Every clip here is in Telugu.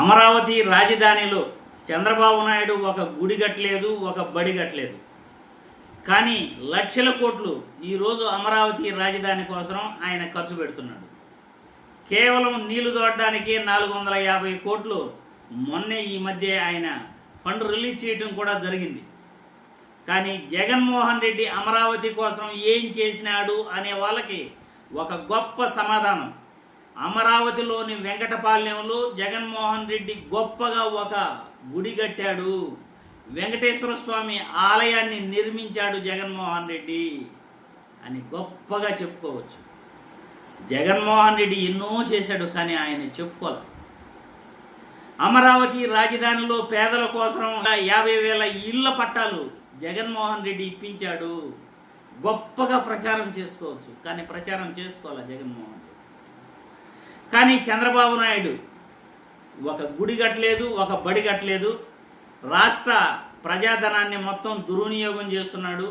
అమరావతి రాజధానిలో చంద్రబాబు నాయుడు ఒక గుడి కట్టలేదు ఒక బడి కట్టలేదు. కానీ లక్షల కోట్లు ఈరోజు అమరావతి రాజధాని కోసం ఆయన ఖర్చు పెడుతున్నాడు. కేవలం నీళ్ళు తోడడానికి నాలుగు వందల యాభై కోట్లు మొన్నే ఈ మధ్య ఆయన ఫండ్ రిలీజ్ చేయడం కూడా జరిగింది. కానీ జగన్మోహన్ రెడ్డి అమరావతి కోసం ఏం చేసినాడు అనే వాళ్ళకి ఒక గొప్ప సమాధానం. అమరావతిలోని వెంకటపాలెంలో జగన్మోహన్ రెడ్డి గొప్పగా ఒక గుడి కట్టాడు. వెంకటేశ్వర స్వామి ఆలయాన్ని నిర్మించాడు జగన్మోహన్ రెడ్డి అని గొప్పగా చెప్పుకోవచ్చు. జగన్మోహన్ రెడ్డి ఎన్నో చేశాడు కానీ ఆయన చెప్పుకోవాలి అమరావతి రాజధానిలో పేదల కోసం యాభై వేల ఇళ్ళ పట్టాలు జగన్మోహన్ రెడ్డి ఇప్పించాడు. గొప్పగా ప్రచారం చేసుకోవచ్చు కానీ ప్రచారం చేసుకోవాలి జగన్మోహన్ రెడ్డి. కానీ చంద్రబాబు నాయుడు ఒక గుడి కట్టలేదు ఒక బడి కట్టలేదు. రాష్ట్ర ప్రజాధనాన్ని మొత్తం దుర్వినియోగం చేస్తున్నాడు.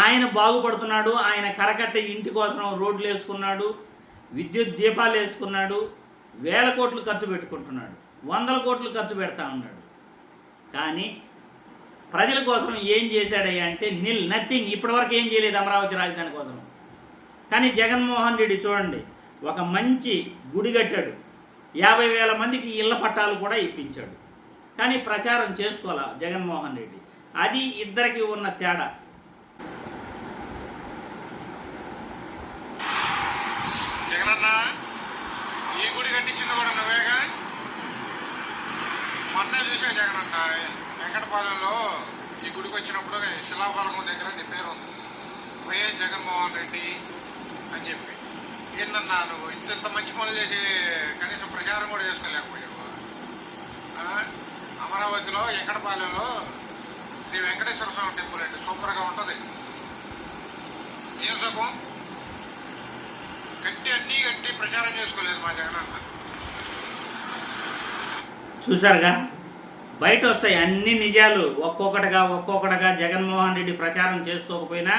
ఆయన బాగుపడుతున్నాడు ఆయన కరకట్ట ఇంటి కోసం రోడ్లు వేసుకున్నాడు విద్యుత్ దీపాలు వేసుకున్నాడు వేల కోట్లు ఖర్చు పెట్టుకుంటున్నాడు వందల కోట్లు ఖర్చు పెడతా ఉన్నాడు. కానీ ప్రజల కోసం ఏం చేశాడయ్యా అంటే నిల్ నథింగ్ ఇప్పటివరకు ఏం చేయలేదు అమరావతి రాజధాని కోసం. కానీ జగన్మోహన్ రెడ్డి చూడండి ఒక మంచి గుడి కట్టాడు. యాభై వేల మందికి ఇళ్ళ పట్టాలు కూడా ఇప్పించాడు. కానీ ప్రచారం చేసుకోవాలా జగన్మోహన్ రెడ్డి? అది ఇద్దరికి ఉన్న తేడా. జగనన్న ఈ గుడి కట్టించింది కూడా నువ్వేగా మొన్నే చూసా జగనన్న వెంకటపాలెంలో ఈ గుడికి వచ్చినప్పుడు శిలాఫలకం దగ్గర నీ పేరు ఉంది వైఎస్ జగన్మోహన్ రెడ్డి అని చెప్పి. ఏందన్నా నువ్వు ఇంత ఇంత మంచి పనులు చేసి కనీసం ప్రచారం కూడా చేసుకోలేకపోయావు? అమరావతిలో వెంకటపాలెంలో శ్రీ వెంకటేశ్వర స్వామి టెంపుల్ అండి సూపర్గా ఉంటుంది. ఏం సుఖం? కట్టి అన్నీ కట్టి ప్రచారం చేసుకోలేదు మా జగనన్న చూసారుగా బయట వస్తాయి అన్ని నిజాలు. ఒక్కొక్కటిగా ఒక్కొక్కటిగా జగన్మోహన్ రెడ్డి ప్రచారం చేసుకోకపోయినా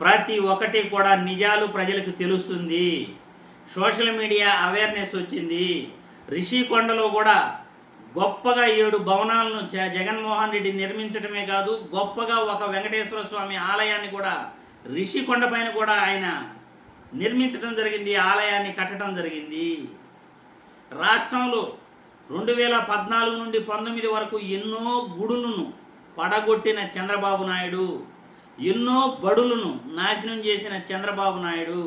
ప్రతి ఒక్కటి కూడా నిజాలు ప్రజలకు తెలుస్తుంది. సోషల్ మీడియా అవేర్నెస్ వచ్చింది. రిషికొండలో కూడా గొప్పగా ఏడు భవనాలను జగన్మోహన్ రెడ్డి నిర్మించడమే కాదు గొప్పగా ఒక వెంకటేశ్వర స్వామి ఆలయాన్ని కూడా రిషికొండ పైన కూడా ఆయన నిర్మించడం జరిగింది ఆలయాన్ని కట్టడం జరిగింది. రాష్ట్రంలో రెండు వేల పద్నాలుగు నుండి పంతొమ్మిది వరకు ఎన్నో గుడులను పడగొట్టిన చంద్రబాబు నాయుడు. ఎన్నో బడులను నాశనం చేసిన చంద్రబాబు నాయుడు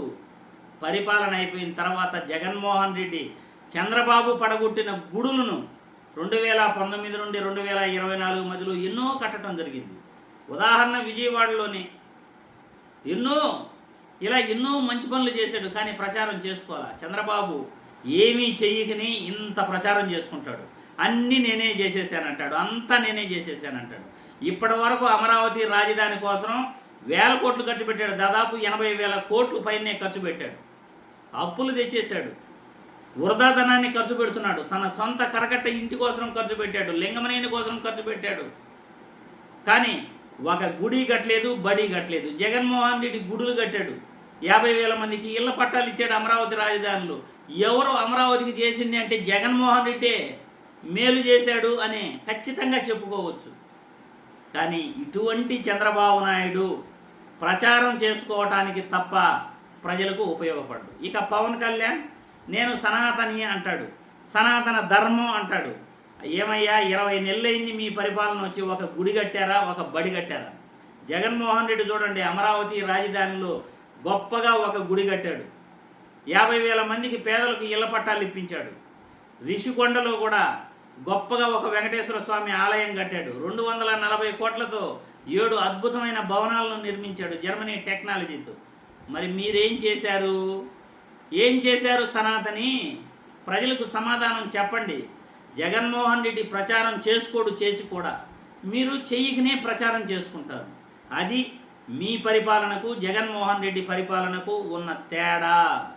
పరిపాలన అయిపోయిన తర్వాత జగన్మోహన్ రెడ్డి చంద్రబాబు పడగొట్టిన గుడులను రెండు వేల పంతొమ్మిది నుండి రెండు వేల ఇరవై నాలుగు మధ్యలో ఎన్నో కట్టడం జరిగింది. ఉదాహరణ విజయవాడలోని ఎన్నో ఇలా ఎన్నో మంచి పనులు చేశాడు కానీ ప్రచారం చేసుకోవాలా? చంద్రబాబు ఏమీ చెయ్యకని ఇంత ప్రచారం చేసుకుంటాడు. అన్నీ నేనే చేసేసానంటాడు. అంతా నేనే చేసేసానంటాడు. ఇప్పటి వరకు అమరావతి రాజధాని కోసం వేల కోట్లు ఖర్చు పెట్టాడు. దాదాపు ఎనభై వేల కోట్లు పైనే ఖర్చు పెట్టాడు. అప్పులు తెచ్చేశాడు. వృధాధనాన్ని ఖర్చు పెడుతున్నాడు. తన సొంత కరకట్ట ఇంటి కోసం ఖర్చు పెట్టాడు. లింగమనేని కోసం ఖర్చు పెట్టాడు. కానీ ఒక గుడి కట్టలేదు బడి కట్టలేదు. జగన్మోహన్ రెడ్డి గుడులు కట్టాడు. యాభై వేల మందికి ఇళ్ళ పట్టాలు ఇచ్చాడు అమరావతి రాజధానిలో. ఎవరు అమరావతికి చేసింది అంటే జగన్మోహన్ రెడ్డే మేలు చేశాడు అని ఖచ్చితంగా చెప్పుకోవచ్చు. కానీ ఇటువంటి చంద్రబాబు నాయుడు ప్రచారం చేసుకోవటానికి తప్ప ప్రజలకు ఉపయోగపడదు. ఇక పవన్ కళ్యాణ్ నేను సనాతని అంటాడు సనాతన ధర్మం అంటాడు. ఏమయ్యా ఇరవై నెలలైంది మీ పరిపాలన వచ్చి ఒక గుడి కట్టారా ఒక బడి కట్టారా? జగన్మోహన్ రెడ్డి చూడండి అమరావతి రాజధానిలో గొప్పగా ఒక గుడి కట్టాడు. యాభై వేల మందికి పేదలకు ఇళ్ళ పట్టాలు ఇప్పించాడు. రిషికొండలో కూడా గొప్పగా ఒక వెంకటేశ్వర స్వామి ఆలయం కట్టాడు. రెండు వందల నలభై కోట్లతో ఏడు అద్భుతమైన భవనాలను నిర్మించాడు జర్మనీ టెక్నాలజీతో. మరి మీరేం చేశారు? ఏం చేశారు సనాతని? ప్రజలకు సమాధానం చెప్పండి. జగన్మోహన్ రెడ్డి ప్రచారం చేసుకోడు చేసి కూడా. మీరు చెయ్యికనే ప్రచారం చేసుకుంటారు. అది మీ పరిపాలనకు జగన్మోహన్ రెడ్డి పరిపాలనకు ఉన్న తేడా.